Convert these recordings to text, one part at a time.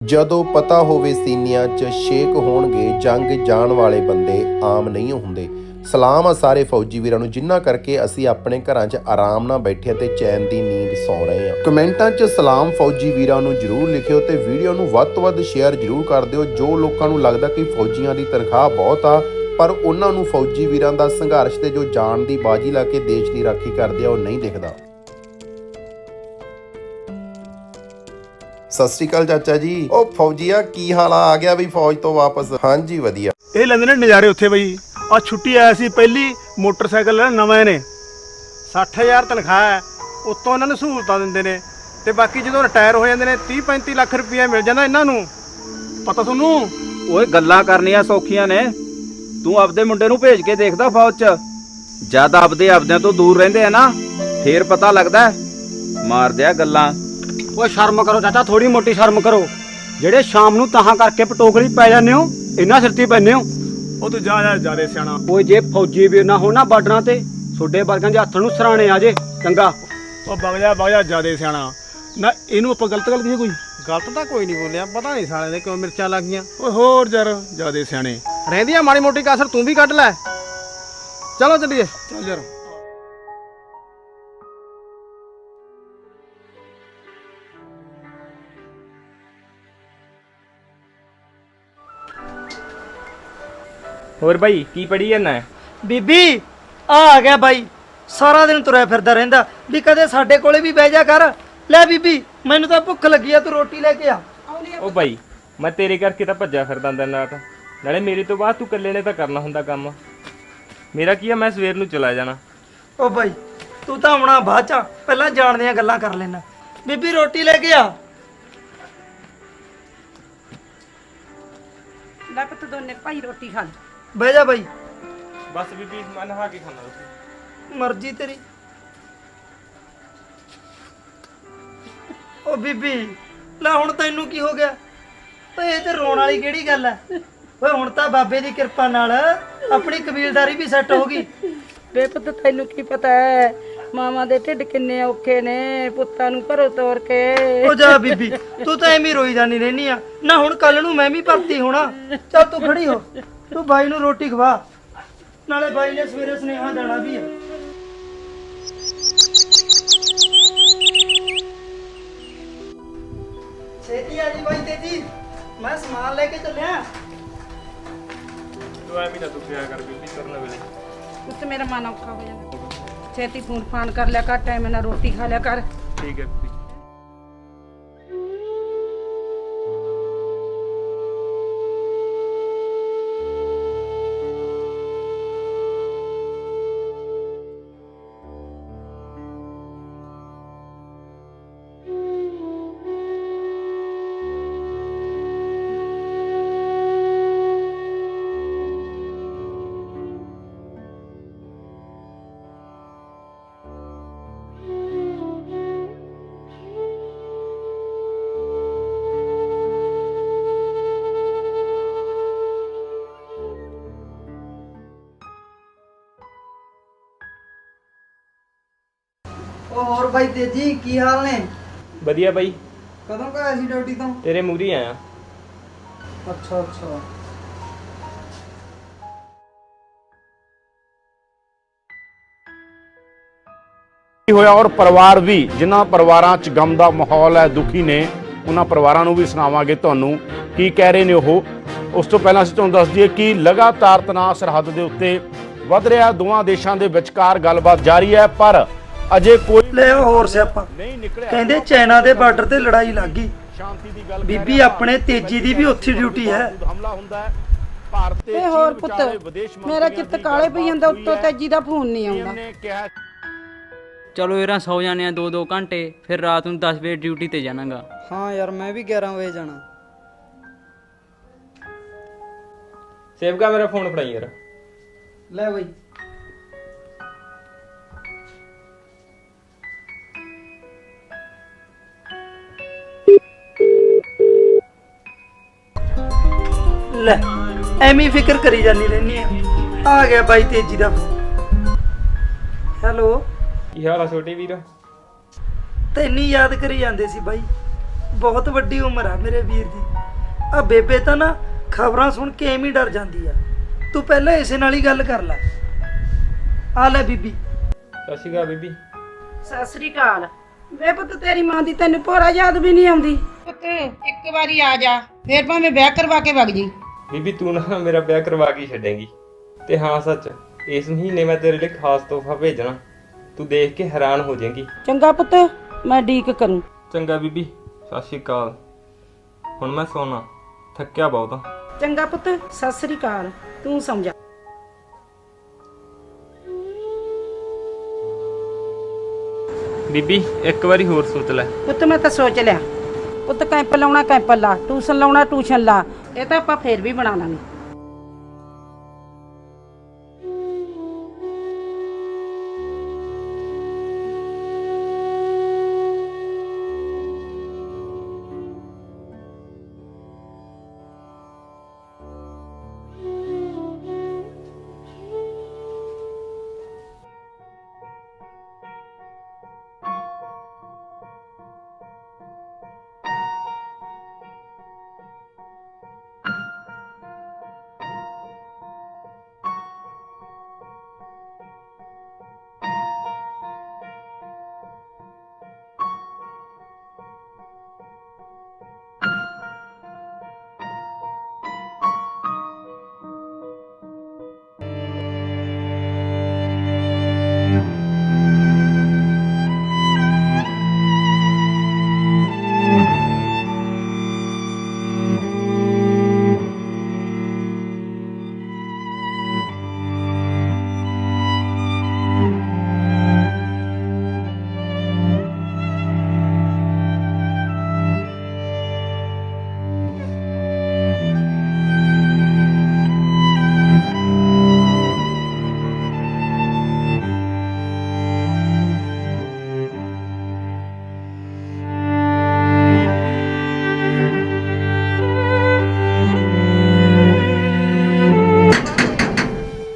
ਜਦੋਂ ਪਤਾ ਹੋਵੇ ਸੀਨਿਆਂ 'ਚ ਸ਼ੇਕ ਹੋਣਗੇ, ਜੰਗ ਜਾਣ ਵਾਲੇ ਬੰਦੇ ਆਮ ਨਹੀਂ ਹੁੰਦੇ। ਸਲਾਮ ਆ ਸਾਰੇ ਫੌਜੀ ਵੀਰਾਂ ਨੂੰ ਜਿਨ੍ਹਾਂ ਕਰਕੇ ਅਸੀਂ ਆਪਣੇ ਘਰਾਂ 'ਚ ਆਰਾਮ ਨਾਲ ਬੈਠੇ ਤੇ ਚੈਨ ਦੀ ਨੀਂਦ ਸੌ ਰਹੇ ਹਾਂ। ਕਮੈਂਟਾਂ 'ਚ ਸਲਾਮ ਫੌਜੀ ਵੀਰਾਂ ਨੂੰ ਜਰੂਰ ਲਿਖਿਓ ਤੇ ਵੀਡੀਓ ਨੂੰ ਵੱਧ ਤੋਂ ਵੱਧ ਸ਼ੇਅਰ ਜਰੂਰ ਕਰ ਦਿਓ। ਜੋ ਲੋਕਾਂ ਨੂੰ ਲੱਗਦਾ ਕਿ ਫੌਜੀਆਂ ਦੀ ਤਨਖਾਹ ਬਹੁਤ ਆ, ਪਰ ਉਹਨਾਂ ਨੂੰ ਫੌਜੀ ਵੀਰਾਂ ਦਾ ਸੰਘਰਸ਼ ਤੇ ਜੋ ਜਾਨ ਦੀ ਬਾਜੀ ਲਾ ਕੇ ਦੇਸ਼ ਦੀ ਰਾਖੀ ਕਰਦੇ ਆ, ਉਹ ਨਹੀਂ ਦਿਖਦਾ। ਸਤਿ ਸ਼੍ਰੀ ਅਕਾਲ ਚਾਚਾ ਜੀ। ਉਹ ਫੌਜੀਆ ਕੀ ਹਾਲ ਆ? ਆ ਗਿਆ ਵੀ ਫੌਜ ਤੋਂ ਵਾਪਸ। ਹਾਂਜੀ ਵਧੀਆ। ਇਹ ਲੈਂਦੇ ਨੇ ਨਜ਼ਾਰੇ ਉੱਥੇ ਬਈ। ਆ ਛੁੱਟੀ ਆਇਆ ਸੀ ਪਹਿਲੀ ਮੋਟਰਸਾਈਕਲ ਲੈ ਨਵੇਂ ਨੇ। 60000 ਤਨਖਾਹ ਹੈ। ਉਤੋਂ ਇਹਨਾਂ ਨੂੰ ਸਹੂਲਤਾਂ ਦਿੰਦੇ ਨੇ। ਤੇ ਬਾਕੀ ਜਦੋਂ ਰਿਟਾਇਰ ਹੋ ਜਾਂਦੇ ਨੇ 30 35 ਲੱਖ ਰੁਪਇਆ ਮਿਲ ਜਾਂਦਾ ਇਹਨਾਂ ਨੂੰ। ਪਤਾ ਤੁਹਾਨੂੰ? ਓਏ ਗੱਲਾਂ ਕਰਨੀਆਂ ਸੌਖੀਆਂ ਨੇ। ਤੂੰ ਆਪਦੇ ਮੁੰਡੇ ਨੂੰ ਭੇਜ ਕੇ ਦੇਖਦਾ ਫੌਜ 'ਚ। ਜਦ ਆਪਦੇ ਆਪਦਿਆਂ ਤੋਂ ਦੂਰ ਰਹਿੰਦੇ ਆ ਨਾ ਫੇਰ ਪਤਾ ਲੱਗਦਾ ਹੈ। ਮਾਰਦੇ ਆ ਗੱਲਾਂ। ਓਏ ਸ਼ਰਮ ਕਰੋ ਚਾਚਾ ਥੋੜੀ ਮੋਟੀ ਸ਼ਰਮ ਕਰੋ। ਜਿਹੜੇ ਸ਼ਾਮ ਨੂੰ ਤਾਹਾਂ ਕਰਕੇ ਪਟੋਕਲੀ ਪੈ ਜਾਂਦੇ ਹੋ ਇੰਨਾ ਸਿਰ ਤੇ ਪੈਂਦੇ ਹੋ। ਉਹ ਤੂੰ ਜਾ ਜਾ ਜਿਆਦੇ ਸਿਆਣਾ। ਓਏ ਜੇ ਫੌਜੀ ਵੀ ਨਾ ਹੋਣਾ ਬਾਰਡਰਾਂ ਤੇ ਛੋਡੇ ਵਰਗਾਂ ਦੇ ਹੱਥ ਨੂੰ ਸਰਾਣੇ ਆ ਜੇ ਚੰਗਾ। ਉਹ ਵਗ ਜਾ ਵਗ ਜਾ ਜਿਆਦੇ ਸਿਆਣਾ। ਨਾ ਇਹਨੂੰ ਆਪਾਂ ਗਲਤ ਗੱਲ ਕਹੀਏ ਕੋਈ? ਗਲਤ ਤਾਂ ਕੋਈ ਨਹੀਂ ਬੋਲਿਆ ਪਤਾ ਨਹੀਂ ਸਾਲੇ ਦੇ ਕਿਉਂ ਮਿਰਚਾਂ ਲੱਗ ਗਈਆਂ। ਓਏ ਹੋਰ ਯਾਰ ਜਿਆਦੇ ਸਿਆਣੇ। ਰਹਿੰਦੀ ਆ ਮਾੜੀ ਮੋਟੀ ਕਸਰ ਤੂੰ ਵੀ ਕੱਢ ਲੈ। ਚਲੋ ਚੱਲੀਏ। ਚੱਲ ਯਾਰ ਹੋਰ ਬਾਈ ਕੀ ਪੜੀ ਜਾਂਦਾ ਬੀਬੀ ਆ ਆ ਗਿਆ ਬਾਈ। ਸਾਰਾ ਦਿਨ ਤੁਰਿਆ ਫਿਰਦਾ ਰਹਿੰਦਾ। ਵੀ ਕਦੇ ਸਾਡੇ ਕੋਲੇ ਵੀ ਬਹਿ ਜਾ ਕਰ। ਲੈ ਬੀਬੀ ਮੈਨੂੰ ਤਾਂ ਭੁੱਖ ਲੱਗੀ ਆ ਤੂੰ ਰੋਟੀ ਲੈ ਕੇ ਆ। ਉਹ ਬਾਈ ਮੈਂ ਤੇਰੇ ਕਰਕੇ ਤਾਂ ਭੱਜਾ ਫਿਰਦਾ ਦਿਨ ਰਾਤ ਨਾਲੇ ਮੇਰੇ ਤੋਂ ਬਾਅਦ ਤੂੰ ਇਕੱਲੇ ਨੇ ਤਾਂ ਕਰਨਾ ਹੁੰਦਾ ਕੰਮ। ਮੇਰਾ ਕੀ ਆ ਮੈਂ ਸਵੇਰ ਨੂੰ ਚਲਾ ਜਾਣਾ। ਓ ਬਾਈ ਤੂੰ ਤਾਂ ਆਉਣਾ ਬਾਅਦ ਚ। ਆ, ਪਹਿਲਾਂ ਜਾਣ ਦੀਆਂ ਗੱਲਾਂ ਕਰ ਲੈਣਾ। ਬੀਬੀ ਰੋਟੀ ਲੈ ਕੇ ਆ। ਲੈ ਪੁੱਤ ਦੋਨੇ ਭਾਈ ਰੋਟੀ ਖਾ ਲੈ ਬਹਿ ਜਾ ਬਾਈ। ਬਸ ਬੀਬੀ ਮੈਂ ਨਹਾ ਕੇ ਖਾਣਾ ਰੋਟੀ। ਮਰਜ਼ੀ ਤੇਰੀ। ਓ ਬੀਬੀ ਲੈ ਹੁਣ ਤੈਨੂੰ ਕੀ ਹੋ ਗਿਆ? ਓਏ ਇਹ ਤੇ ਰੋਣ ਵਾਲੀ ਕਿਹੜੀ ਗੱਲ ਐ? ਓਏ ਹੁਣ ਤਾਂ ਬਾਬੇ ਦੀ ਕਿਰਪਾ ਨਾਲ ਆਪਣੀ ਕਬੀਲਦਾਰੀ ਵੀ ਸੈੱਟ ਹੋ ਗਈ। ਵੇ ਪੁੱਤ ਤੈਨੂੰ ਕੀ ਪਤਾ ਹੈ ਮਾਵਾਂ ਦੇ ਢਿੱਡ ਕਿੰਨੇ ਔਖੇ ਨੇ ਪੁੱਤਾਂ ਨੂੰ ਘਰੋਂ ਤੋਰ ਕੇ। ਓ ਜਾ ਬੀਬੀ ਤੂੰ ਤਾਂ ਐਵੇਂ ਹੀ ਰੋਈ ਜਾਨੀ ਰਹਿਨੀ ਆ। ਨਾ ਹੁਣ ਕੱਲ ਨੂੰ ਮੈਂ ਵੀ ਭਰਤੀ ਹੋਣਾ। ਚੱਲ ਤੂੰ ਖੜੀ ਹੋ। ਤੂੰ ਬਾਈ ਨੂੰ ਰੋਟੀ ਖਵਾ। ਨਾਲੇ ਬਾਈ ਨੇ ਸਵੇਰੇ ਸੁਨੇਹਾ ਦੇਣਾ ਵੀ ਆ। ਛੇਤੀ ਆ ਜੀ ਬਾਈ ਤੇਜੀ। ਮੈਂ ਸਮਾਨ ਲੈ ਕੇ ਚੱਲਿਆ। ਤੂੰ ਐਵੇਂ ਨਾ ਤੂੰ ਪਿਆ ਕਰ ਬੀਬੀ ਕਰਨ ਵੇਲੇ। ਪੁੱਤ ਮੇਰਾ ਮਨ ਔਖਾ ਹੋ ਜਾਂਦਾ। ਛੇਤੀ ਫੋਨ ਫਾਨ ਕਰ ਲਿਆ ਕਰ ਟਾਈਮ ਨਾਲ ਰੋਟੀ ਖਾ ਲਿਆ ਕਰ। ਠੀਕ ਹੈ। ਬਾਈ ਤੇਜੀ ਕੀ ਹਾਲ ਨੇ? ਵਧੀਆ ਬਾਈ। ਕਦੋਂ ਕਾ ਸੀ ਡਿਊਟੀ ਤੋਂ? ਤੇਰੇ ਮੂਰੀ ਆਇਆ। ਅੱਛਾ ਅੱਛਾ। ਕੀ ਹੋਇਆ ਔਰ ਪਰਿਵਾਰ ਵੀ ਜਿਨ੍ਹਾਂ ਪਰਿਵਾਰਾਂ 'ਚ ਗਮ ਦਾ ਮਾਹੌਲ ਹੈ ਦੁਖੀ ਨੇ ਉਹਨਾਂ ਪਰਿਵਾਰਾਂ ਨੂੰ ਵੀ ਸੁਣਾਵਾਂਗੇ ਤੁਹਾਨੂੰ। ਕੀ ਕਹਿ ਰਹੇ ਨੇ ਉਹ? ਉਸ ਤੋਂ ਪਹਿਲਾਂ ਅਸੀਂ ਤੁਹਾਨੂੰ ਦੱਸ ਦਈਏ ਕਿ ਲਗਾਤਾਰ ਤਣਾਅ ਸਰਹੱਦ ਦੇ ਉੱਤੇ ਵੱਧ ਰਿਹਾ ਦੋਵਾਂ ਦੇਸ਼ਾਂ ਦੇ ਵਿਚਕਾਰ ਗੱਲਬਾਤ ਜਾਰੀ ਹੈ ਪਰ ਅਜੇ ਕੋਈ ਲੈ ਹੋਰ ਸਿਆਪਾ। ਕਹਿੰਦੇ ਚਾਈਨਾ ਦੇ ਬਾਰਡਰ ਤੇ ਲੜਾਈ ਲੱਗ ਗਈ। ਸ਼ਾਂਤੀ ਦੀ ਗੱਲ ਬੀਬੀ ਆਪਣੇ ਤੇਜੀ ਦੀ ਵੀ ਉੱਥੇ ਡਿਊਟੀ ਹੈ। ਹਮਲਾ ਹੁੰਦਾ ਹੈ। ਭਾਰਤ ਤੇ ਵੇ ਹੋਰ ਪੁੱਤ ਮੇਰਾ ਚਿੱਤ ਕਾਲੇ ਪਈ ਜਾਂਦਾ ਉੱਤੋਂ। ਤੇਜੀ ਦਾ ਫੋਨ ਨਹੀਂ ਆਉਂਦਾ। ਚਲੋ ਇਹਰਾਂ ਸੌ ਜਾਂਦੇ ਆ 2-2 ਘੰਟੇ ਫਿਰ ਰਾਤ ਨੂੰ 10 ਵਜੇ ਡਿਊਟੀ ਤੇ ਜਾਣਾਗਾ। ਹਾਂ ਯਾਰ ਮੈਂ ਵੀ 11 ਵਜੇ ਜਾਣਾ। ਸੇਵਕਾ ਮੇਰਾ ਫੋਨ ਫੜਾਈ ਯਾਰ। ਲੈ ਬਈ। ਐਵੇਂ ਹੀ ਫਿਕਰ ਕਰੀ ਜਾਨੀ ਰਹਿਨੀ ਆ। ਆ ਗਿਆ ਬਾਈ ਤੇਜੀ ਦਾ ਹੈਲੋ? ਕੀ ਹਾਲ ਆ ਛੋਟੇ ਵੀਰ? ਤੈਨੂੰ ਯਾਦ ਕਰੀ ਜਾਂਦੇ ਸੀ ਬਾਈ। ਬਹੁਤ ਵੱਡੀ ਉਮਰ ਆ ਮੇਰੇ ਵੀਰ ਦੀ। ਆ ਬੇਬੇ ਤਾਂ ਨਾ ਖਬਰਾਂ ਸੁਣ ਕੇ ਐਵੇਂ ਡਰ ਜਾਂਦੀ ਆ। ਤੂੰ ਪਹਿਲਾਂ ਇਸੇ ਨਾਲ ਹੀ ਗੱਲ ਕਰ ਲੈ। ਆ ਲੈ ਬੀਬੀ। ਸਤਿ ਸ਼੍ਰੀ ਅਕਾਲ ਬੀਬੀ। ਸਤਿ ਸ੍ਰੀ ਅਕਾਲ। ਵੇ ਪੁੱਤ ਤੇਰੀ ਮਾਂ ਦੀ ਤੈਨੂੰ ਭੋਰਾ ਯਾਦ ਵੀ ਨਹੀਂ ਆਉਂਦੀ। ਪੁੱਤ ਇੱਕ ਵਾਰੀ ਆ ਜਾ। ਫੇਰ ਭਾਵੇਂ ਵਿਆਹ ਕਰਵਾ ਕੇ ਵਗ ਜੀ। ਬੀਬੀ ਤੂੰ ਨਾ ਮੇਰਾ ਵਿਆਹ ਕਰਵਾ ਕੇ ਛੱਡੇਂਗੀ। ਤੇ ਹਾਂ ਸੱਚ ਇਸ ਮਹੀਨੇ ਮੈਂ ਤੇਰੇ ਲਈ ਖਾਸ ਤੋਹਫਾ ਭੇਜਣਾ। ਤੂੰ ਦੇਖ ਕੇ ਹੈਰਾਨ ਹੋ ਜਾਏਂਗੀ। ਚੰਗਾ ਪੁੱਤ ਮੈਂ ਡੀਕ ਕਰੂੰ। ਚੰਗਾ ਬੀਬੀ ਸਤਿ ਸ਼੍ਰੀ ਅਕਾਲ। ਹੁਣ ਮੈਂ ਸੌਣਾ ਥੱਕਿਆ ਬਹੁਤ ਆ ਚੰਗਾ ਪੁੱਤ ਸਤਿ ਸ੍ਰੀ ਅਕਾਲ ਤੂੰ ਸਮਝਾ। ਬੀਬੀ ਇੱਕ ਵਾਰੀ ਹੋਰ ਸੋਚ ਲੈ। ਪੁੱਤ ਮੈਂ ਤਾਂ ਸੋਚ ਲਿਆ। ਪੁੱਤ ਕੈਂਪ ਲਾਉਣਾ ਕੈਂਪ ਲਾ ਟਿਊਸ਼ਨ ਲਾਉਣਾ ਟਿਊਸ਼ਨ ਲਾ ਇਹ ਤਾਂ ਆਪਾਂ ਫੇਰ ਵੀ ਬਣਾ ਲਾਂਗੇ।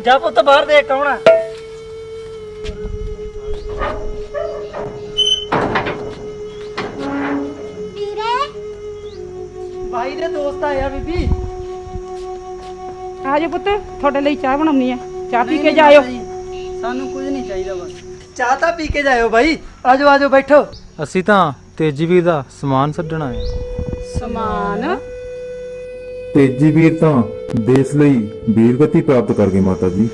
ਜਾ ਪੁੱਤ ਬਾਹਰ ਦੇਖ ਕੌਣ ਆ। ਭਾਈ ਦੇ ਦੋਸਤ ਆਇਆ ਬੀਬੀ। ਆ ਜਾ ਪੁੱਤ ਤੁਹਾਡੇ ਲਈ ਚਾਹ ਬਣਾਉਣੀ ਆ। ਚਾਹ ਪੀ ਕੇ ਜਾਇਓ। ਸਾਨੂੰ ਕੁਝ ਨਹੀਂ ਚਾਹੀਦਾ ਬਸ। ਚਾਹ ਤਾਂ ਪੀ ਕੇ ਜਾਇਓ ਭਾਈ ਆਜੋ ਆਜੋ ਬੈਠੋ। ਅਸੀਂ ਤਾਂ ਤੇਜੀ ਵੀਰ ਦਾ ਸਮਾਨ ਛੱਡਣਾ ਹੈ ਸਮਾਨ? ਤੇਜੀ ਵੀਰ ਤਾਂ ਦੇਸ਼ ਲਈ ਵੀਰਗਤੀ ਪ੍ਰਾਪਤ ਕਰ ਗਏ ਮਾਤਾ ਜੀ।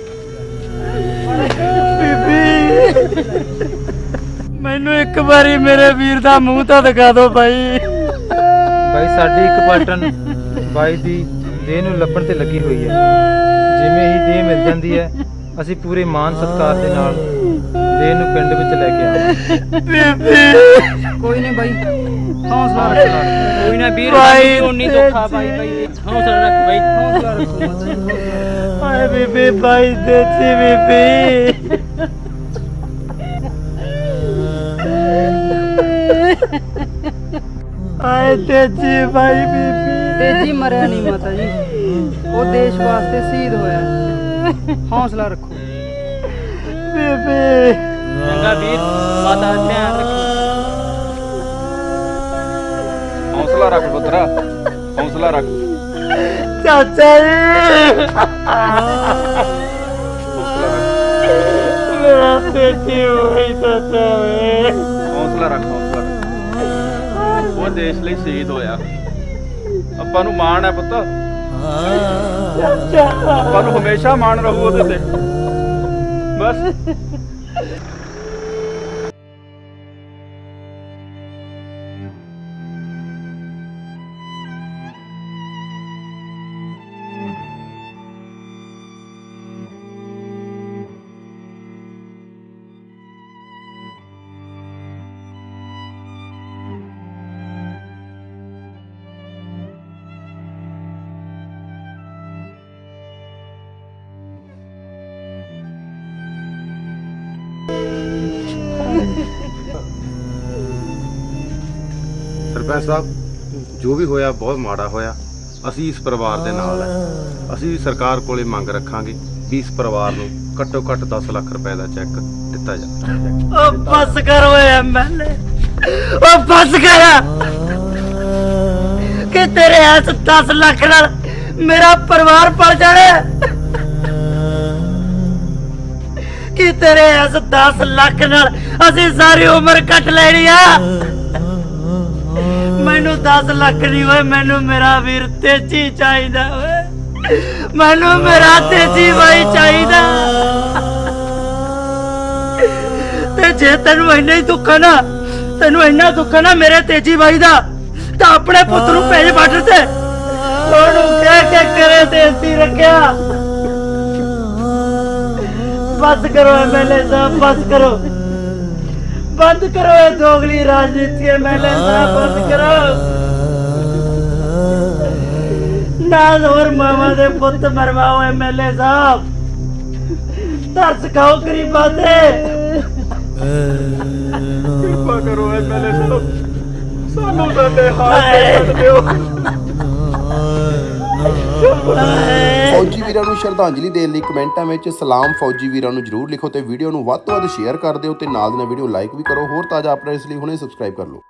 ਮੈਨੂੰ ਇੱਕ ਵਾਰੀ ਮੇਰੇ ਵੀਰ ਦਾ ਮੂੰਹ ਤਾਂ ਦਿਖਾ ਦਿਓ ਭਾਈ ਬਾਈ ਸਾਡੀ ਇੱਕ ਪਾਟਨ ਬਾਈ ਦੀ ਦੇਹ ਨੂੰ ਲੱਭਣ ਤੇ ਲੱਗੀ ਹੋਈ ਹੈ। ਜਿਵੇਂ ਹੀ ਦੇਹ ਮਿਲ ਜਾਂਦੀ ਹੈ ਅਸੀਂ ਪੂਰੇ ਮਾਨ ਸਤਿਕਾਰ ਦੇ ਨਾਲ ਦੇਹ ਨੂੰ ਪਿੰਡ ਵਿੱਚ ਲੈ ਕੇ ਆਵਾਂਗੇ ਕੋਈ ਨਹੀਂ ਬਾਈ ਹੌਸਲਾ ਰੱਖ ਕੋਈ ਨਾ ਵੀਰ ਬਾਈ ਉਨੀ ਦੁੱਖਾ ਬਾਈ ਬਾਈ। ਹੌਸਲਾ ਰੱਖ ਬਾਈ। ਹੌਸਲਾ ਰੱਖੋ ਹਾਏ ਬੀਬੀ ਭਾਈ ਦੇਤੀ ਬੀਬੀ। ਹਾਏ ਦੇਤੀ ਭਾਈ ਬੀਬੀ। ਤੇਜੀ ਮਰਿਆ ਨਹੀਂ ਮਾਤਾ ਜੀ। ਉਹ ਦੇਸ਼ ਵਾਸਤੇ ਸ਼ਹੀਦ ਹੋਇਆ। ਹੌਸਲਾ ਰੱਖੋ। ਬੀਬੀ। ਚੰਗਾ ਵੀਰ ਮਾਤਾ ਧਿਆਨ ਰੱਖੋ। ਹੌਸਲਾ ਰੱਖ ਪੁੱਤਰਾ। ਹੌਸਲਾ ਰੱਖ। ਚਾਚਾ ਜੀ। ਮੇਰਾ ਦੇਤੀ ਹੋਈ ਚਾਚਾ ਵੇ। ਹੌਸਲਾ ਰੱਖ ਹੌਸਲਾ ਰੱਖ। ਉਹ ਦੇਸ਼ ਲਈ ਸ਼ਹੀਦ ਹੋਇਆ। ਆਪਾਂ ਨੂੰ ਮਾਣ ਹੈ ਪੁੱਤ। ਆਪਾਂ ਨੂੰ ਹਮੇਸ਼ਾ ਮਾਣ ਰਹੂ ਉਹਦੇ ਤੇ। ਬਸ। ਸਰਪੰਚ ਸਾਹਿਬ, ਜੋ ਵੀ ਹੋਇਆ, ਬਹੁਤ ਮਾੜਾ ਹੋਇਆ। ਅਸੀਂ ਇਸ ਪਰਿਵਾਰ ਦੇ ਨਾਲ ਹੈ। ਅਸੀਂ ਸਰਕਾਰ ਕੋਲੇ ਮੰਗ ਰੱਖਾਂਗੇ ਵੀ ਇਸ ਪਰਿਵਾਰ ਨੂੰ ਘੱਟੋ ਘੱਟ 10 ਲੱਖ ਰੁਪਏ ਦਾ ਚੈੱਕ ਦਿੱਤਾ ਜਾਵੇ। ਓ ਬੱਸ ਕਰ ਓਏ ਐਮਐਲਏ ਓ ਬੱਸ ਕਰ। ਕਿ ਤੇਰੇ ਐਸ 10 ਲੱਖ ਨਾਲ ਮੇਰਾ ਪਰਿਵਾਰ ਪਲ ਜਾਣਾ। ਕਿ ਤੇਰੇ ਐਸ 10 ਲੱਖ ਨਾਲ ਅਸੀਂ ਸਾਰੀ ਉਮਰ ਕੱਟ ਲੈਣੀ ਆ। ਮੈਨੂੰ 10 ਲੱਖ ਨਹੀਂ ਓਏ, ਮੈਨੂੰ ਮੇਰਾ ਵੀਰ ਤੇਜੀ ਚਾਹੀਦਾ ਓਏ। ਮੈਨੂੰ ਮੇਰਾ ਤੇਜੀ ਬਾਈ ਚਾਹੀਦਾ। ਤੇ ਜੇ ਤੈਨੂੰ ਇੰਨਾ ਹੀ ਦੁੱਖ ਨਾ, ਤੈਨੂੰ ਇੰਨਾ ਦੁੱਖ ਨਾ ਮੇਰੇ ਤੇਜੀ ਬਾਈ ਦਾ, ਤਾਂ ਆਪਣੇ ਪੁੱਤ ਨੂੰ ਭੇਜ ਬਾਰਡਰ ਤੇ ਉਹਨੂੰ ਕਹਿ ਕੇ ਕਰੇ ਦੇਸੀ ਰੱਖਿਆ। ਬਸ ਕਰੋ ਐਮਐਲਏ ਸਾਹਿਬ, ਬਸ ਕਰੋ। ਬੰਦ ਕਰੋ ਇਹ ਦੋਗਲੀ ਰਾਜਨੀਤੀ ਐਮਐਲਏ ਸਾਹਿਬ ਬੰਦ ਕਰੋ। ਨਾ ਹੋਰ ਮਾਮਾ ਦੇ ਪੁੱਤ ਮਰਵਾਓ ਐਮਐਲਏ ਸਾਹਿਬ। ਤਰਸ ਖਾਓ ਗਰੀਬਾਂ ਤੇ। ਕਿਰਪਾ ਕਰੋ ਐਮਐਲਏ ਸਾਹਿਬ। ਸਾਨੂੰ ਸਾਡੇ ਹਾਲ ਤੇ ਛੱਡ ਦਿਓ। ਫੌਜੀ ਵੀਰਾਂ ਨੂੰ ਸ਼ਰਧਾਂਜਲੀ ਦੇਣ ਲਈ ਕਮੈਂਟਾਂ ਵਿੱਚ ਸਲਾਮ ਫੌਜੀ ਵੀਰਾਂ ਨੂੰ ਜਰੂਰ ਲਿਖੋ ਤੇ ਵੀਡੀਓ ਨੂੰ ਵੱਧ ਤੋਂ ਵੱਧ ਸ਼ੇਅਰ ਕਰ ਦਿਓ ਤੇ ਨਾਲ ਦੀ ਨਾਲ ਵੀਡੀਓ ਲਾਈਕ ਵੀ ਕਰੋ। ਹੋਰ ਤਾਜ਼ਾ ਅਪਡੇਟਸ ਲਈ ਹੁਣੇ ਸਬਸਕ੍ਰਾਈਬ ਕਰ ਲਓ।